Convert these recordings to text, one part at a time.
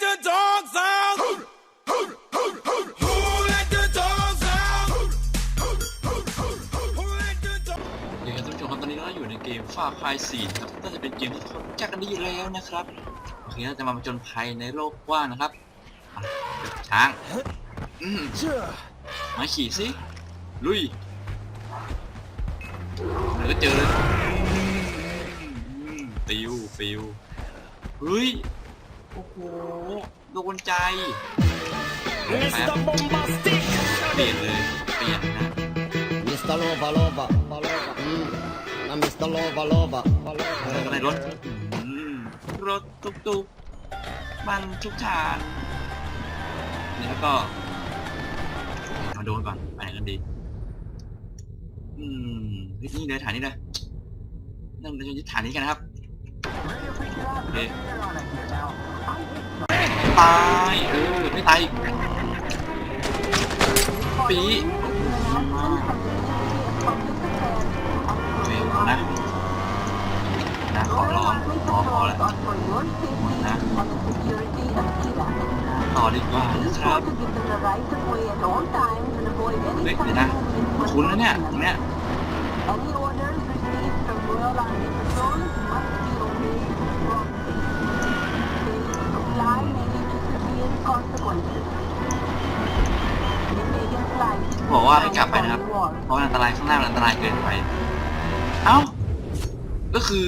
the dogs out? Who let the dogs out? Who let the dogs โอเคครับท่านผู้ชมครับตอนนี้เราอยู่ในเกมฟาคายสี่ครับน่าจะเป็นเกมที่ทุกคนรู้จักกันดีอยู่แล้วนะครับโอเคเราจะมาผจญภัยในโลกกว้างนะครับอะเดี๋ยวช้างอืมมาขี่สิลุยเดี๋ยวก็เจอเลยอืมฟิวฟิวเฮ้ยโอ้โหโดนใจแป๊บ Mr. Bombastic เปลี่ยนเลย เปลี่ยนนะ Mr. Lover Lover Lover อืมนะ Mr. Lover Lover Lover อะไรก็ได้รถอืมรถตุกตุกมันทุกทานนี่แล้วก็มาโดนก่อนไปไหนกันดี อืมเฮ้ยนี่เลยฐานนี้เลยนั่งเราจะยึดฐานนี้กันนะครับโอเค ตาย เออ ไม่ตายปีโอเคหมดนะนะขอร้องขอขอแล้วหมดนะต่อดีกว่านะครับเฮ้ยเดี๋ยวนะ คุ้นนะเนี่ยตรงเนี้ย บอกว่าให้กลับไปนะครับ เพราะมันอันตรายข้างหน้ามันอันตรายเกินไป เอ้า ก็คือ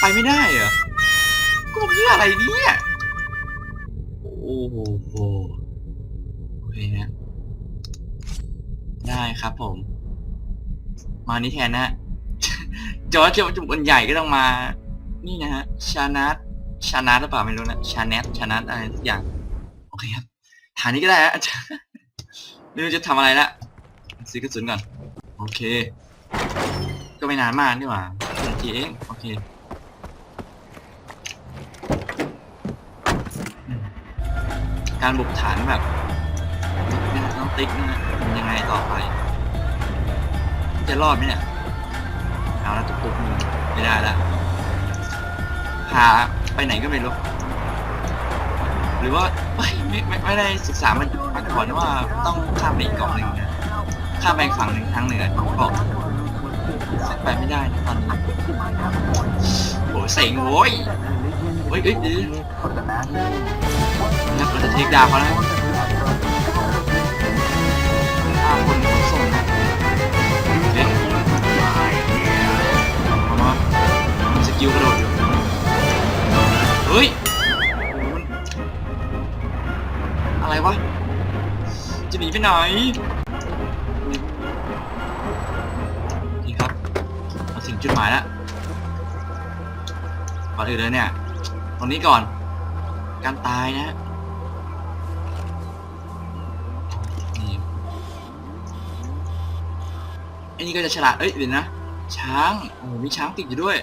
ไปไม่ได้เหรอก็เพื่ออะไรเนี่ย โอ้โหโอเคนะ ได้ครับผม มานี่แทนนะจอร์จจะจุกคนใหญ่ก็ต้องมา นี่นะฮะ ชานัทชานัทหรือเปล่าไม่รู้นะ ชาแนทชานัทอะไรสักอย่าง โอเคครับ ฐานนี้ก็ได้ฮะ ไม่รู้จะทำอะไรละซื้อกระสุนก่อน โอเค ก็ไม่นานมากนี่หว่านาทีเองโอเคการบุกฐานแบบน้องติ๊กนะฮะเป็นยังไงต่อไป จะรอดไหมเนี่ย เอาแล้วตุกตุกไม่ได้ล้วพาไปไหนก็ไม่รู้ หรือว่าเอ้ยไม่ไม่ไม่ได้ศึกษามันมาก่อนว่าต้องข้ามไปอีกเกาะหนึ่งนะข้ามไปฝั่งหนึ่งทางเหนือบอกไปไม่ได้นะตอนนี้โอ้เซ็งโว้ยเฮ้ยเอ้ยดีนะครับเราจะเทคดาวเขาแล้วห้าคนขนส่งนะเอ๊ะเอามาสกิลกระโดดอยู่เฮ้ย ไปไหน นี่ครับมาถึงจุดหมายแล้วก่อนอื่นเลยเนี่ย ตรงนี้ก่อน การตายนะนี่ไอ้นี่ก็จะฉลาด เอ้ยเดี๋ยวนะ ช้าง โอ้โหมีช้างติดอยู่ด้วย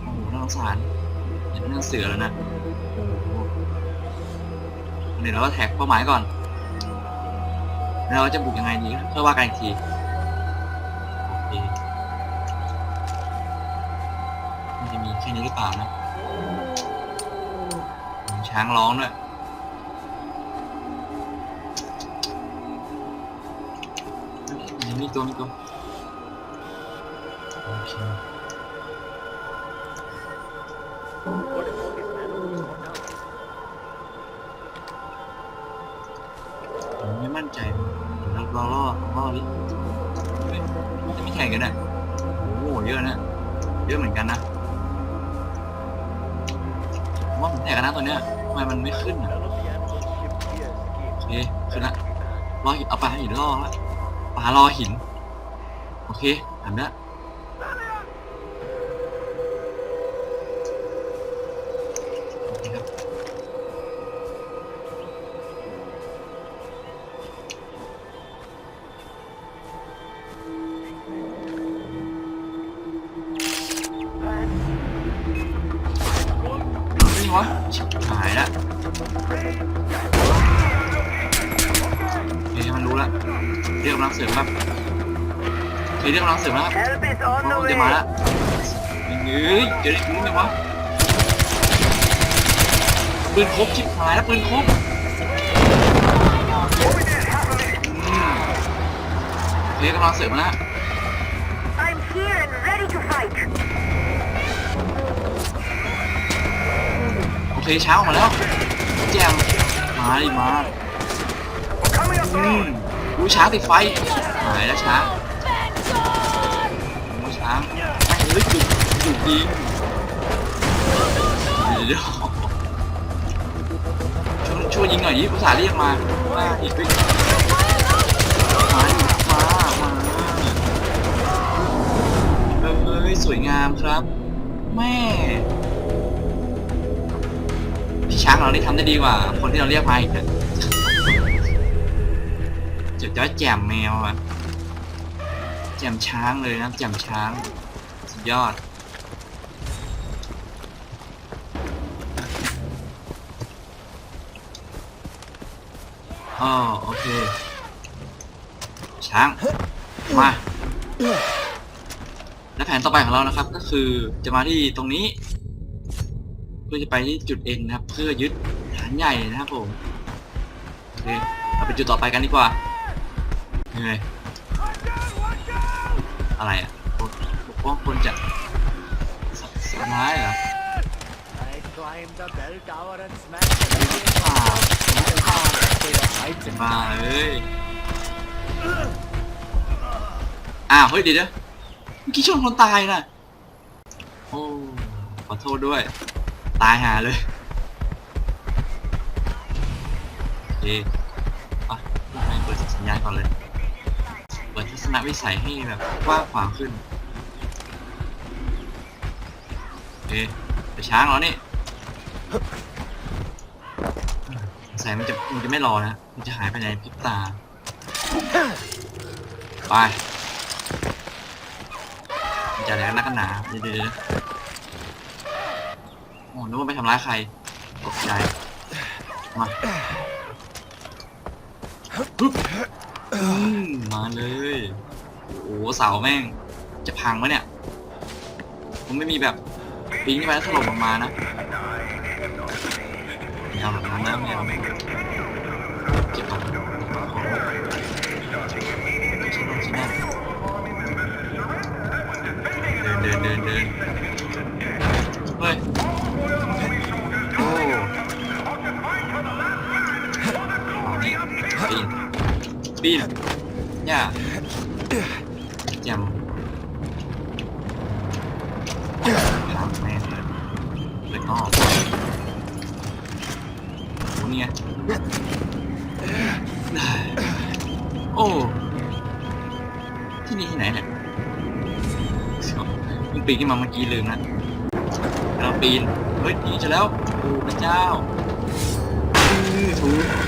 โอ้โหน่าสงสารเห็นนั่งเสือแล้วนะเดี๋ยวเราก็แท็กเป้าหมายก่อน แล้วเราจะบุกยังไงดีค่อยว่ากันอีกทีมันจะมีแค่นี้หรือเปล่านะช้างร้องด้วยเฮ้ยมีตัวมีตัวโอเค กันอะโอ้โหเยอะนะเยอะเหมือนกันนะว่ามแข่งกันะตัวเนี้ยทำไมมันไม่ขึ้นอะโอเคขึ้นละรอหินเอาปลาหินล่อละปลารอหิน โอเคทำแล้ หายละโอเคมันรู้ละเรียกกำลังเสริมครับโอเคเรียกกำลังเสริมแล้วครับ Help is on โอ้ the จะมา way. ละเฮ้ยเจอได้คุ้มเลยวะปืนครบชิบหายแล้วปืนครบอืมเฮ้ยกำลังเสริมมาแล้ว โอเช้างออกมาแล้วแจมมาดิมาอืมอุ้ยช้างติดไฟหายแล้วช้างโอ้ยช้างไม่เฮ้ยจุดจุดยิงเดี๋ยวช่วยช่วยยิงหน่อยดิอุตส่าเรียกมามาอีกด้วยมามามาเอ้ยสวยงามครับ แม่ ช้างเราได้ทำได้ดีกว่า คนที่เราเรียกมาอีกอะจุดยอดแจ่มแมวอะแจ่มช้างเลยนะแจ่มช้างสุดยอดอ๋อโอเค ช้าง มาและแผนต่อไปของเรานะครับ ก็คือจะมาที่ตรงนี้ เพื่อจะไปที่จุดเอ็นนะครับ เพื่อยึดฐานใหญ่นะครับผมโอเคเราไปจุดต่อไปกันดีกว่ายังไงอะไรอะปกปกป้องคนจากสัตว์สัตว์ร้ายเหรอ I climbed the bell tower and smashed the อ่า heights จะมาเอ้ยอ้าวเฮ้ยเดี๋ยวเดี๋ยวเมื่อกี้ชนคนตายนะโอ้ขอโทษด้วย ตายหาเลยโอเคอะเปิดสัญญาณก่อนเลย เปิดทัศนวิสัยให้แบบกว้างขวางขึ้นโอเคไปช้างแล้วนี่สงสัยมันจะมันจะไม่รอนะ มันจะหายไปในพริบตา ไปมันจะอะไรกันนักหนาเดี๋ยวเดี๋ยวเดี๋ยวโอ้นึกว่าไปทำร้ายใครตกใจมามาเลย โอ้เสาแม่ง จะพังไหมเนี่ยผมไม่มีแบบปิ้งไปแล้วถล่มออกมานะไม่เอาแบบนั้นนะไม่เอา ปีนย่าแจมทางแม่งเลยเลยก็โอ้เนี่ยโอ้ ที่นี่ที่ไหนเนี่ยเพิ่งปีนขึ้นมาเมื่อกี้ลืมนะเราปีน เฮ้ยหนีจะแล้วโอ้พระเจ้าอื้อถูก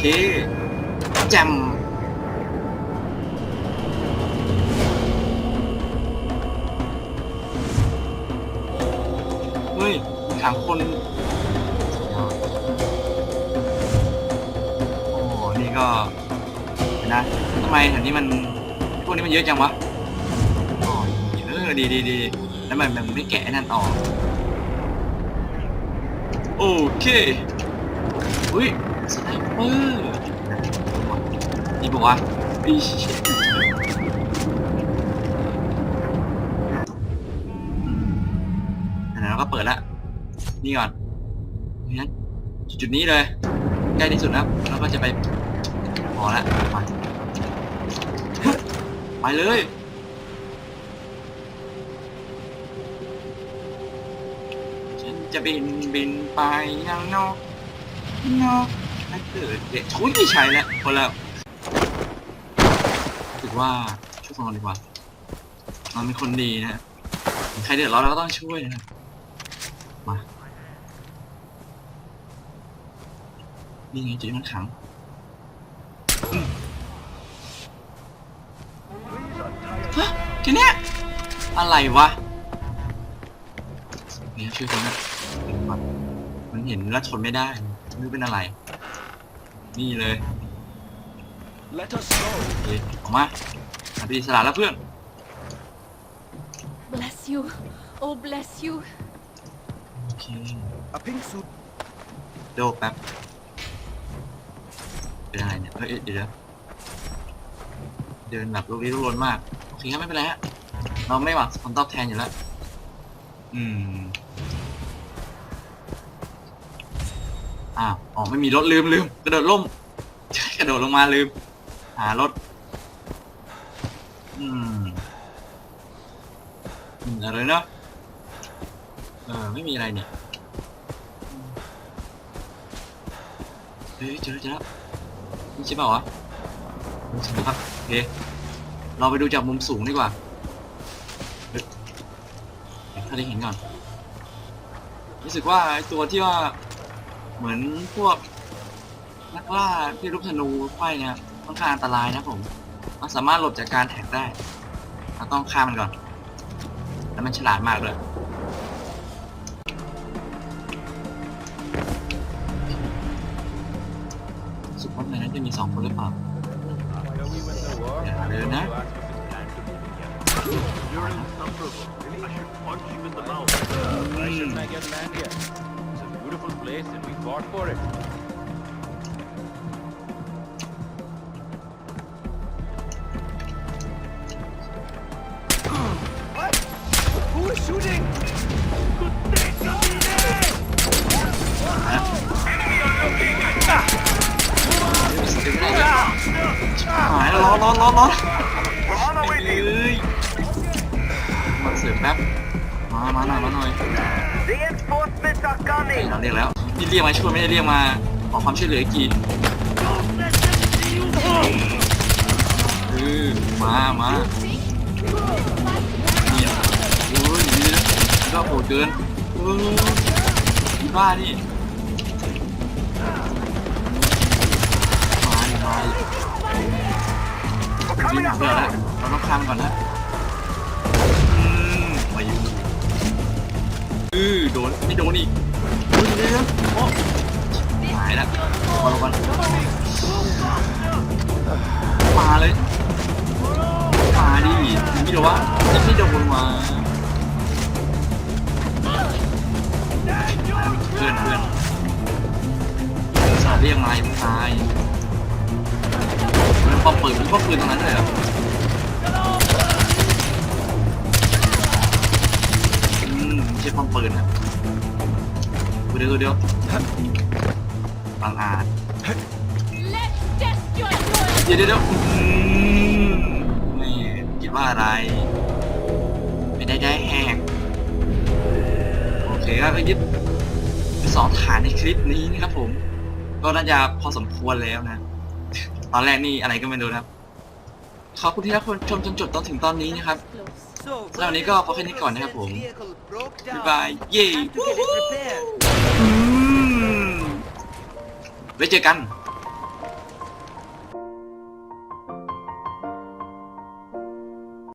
เคแจมเฮ้ยถามคนโอ้นี่ก็นะทำไมแถวนี้มันพวกนี้มันเยอะจังวะอ๋อเออดีดีดีแล้วมันมันไม่แกะนั่นออกโอเคอุ้ย สไนเปอร์นี่บอกว่าอันนั้นเราก็เปิดละ นี่ก่อนงั้นจุดนี้เลย ใกล้ที่สุดนะแล้วก็จะไปพอละไปไปเลยฉันจะบินบินไปยังนอกนอก ถ้าเกิดเด็กชุยไม่ใช่แล้วคนละถือว่าช่วยคนดีกว่าเราเป็นคนดีนะใครเดือดร้อนเราก็ต้องช่วยนะมานี่ไงจุดมันขังฮะแค่นี้อะไรวะเนี่ยช่วยคนนะมันเห็นแล้วทนไม่ได้ไม่รู้เป็นอะไร นี่เลย Let us go. โอเคออกมาหาไปอิสระแล้วเพื่อน Bless you. Oh, bless you. โอเค A pink suit. โดแป๊บเป็นอะไรเนี่ยเฮ้ยเดี๋ยวนะเดินแบบลุกลี้ลุกลนมาก โอเคครับไม่เป็นไรฮะ เราไม่หวังผลตอบแทนอยู่แล้ว อืม อ้าว อ๋อไม่มีรถลืมลืมกระโดดล่มกระโดดลงมาลืม หารถ อืมอืมอะไรเนาะเออไม่มีอะไรเนี่ยเฮ้ยเจอแล้วเจอแล้วนี่ใช่เปล่าวะมุมสูงครับโอเคเราไปดูจากมุมสูงดีกว่าเฮ้ยเดี๋ยวถ้าได้เห็นก่อนรู้สึกว่าไอตัวที่ว่า เหมือนพวกนักล่าที่ลูกธนูไฟเนี่ยค่อนข้างอันตรายนะผม มันสามารถหลบจากการแท็กได้เราต้องฆ่ามันก่อน แล้วมันฉลาดมากเลยสุดว่าในนั้นจะมีสองคนหรือเปล่าอย่าเลยนะ You're insufferable. I should punch you in the mouth. Why shouldn't get land here? It's a beautiful place and we fought for it. What? Who is shooting? หายแล้วร้อนร้อนร้อนร้อนเอ้ยมาเสริมแป๊บ มา มาหน่อยมาหน่อย Reinforcements are coming. เรียกแล้วนี่เรียกมาช่วยไม่ได้เรียกมาขอความช่วยเหลืออีกทีเออมามาเนี่ยโอ้ยดีนะก็โหดเกินเออบ้านี่มาดิมาดิ We're วิ่ง coming หนักเลยนะเราต้องข้ามก่อนนะอืมมาอยู่เออโดนไม่โดนอีก เดี๋ยวโอ้หายละมาลงกันมาเลยมาดิม่โดวะยังไม่โดนมาเพื่อนเพื่อนสาเรียกนายมึงตายมันป้อมปืนมันป้อมปืนตรงนั้นเลยเหรออืมไม่ใช่ป้อมปืนนะ เดี๋ยวเดี๋ยวบางอาจ Let's test your loyalty. เดี๋ยวเดี๋ยวเดี๋ยวอืมนี่คิดว่าอะไร ไม่ได้ได้แหกโอเคครับก็ยึดสองฐานในคลิปนี้นะครับผม ก็น่าจะพอสมควรแล้วนะ ตอนแรกนี่อะไรก็ไม่รู้นะครับขอบคุณที่รับชมจนจบตอนถึงตอนนี้นะครับ So, สำหรับวันนี้ก็พอแค่นี้ก่อนนะครับผม vehicle broke บ๊าย down. บาย เย้ Time to get it repaired. อืมไว้เจอกัน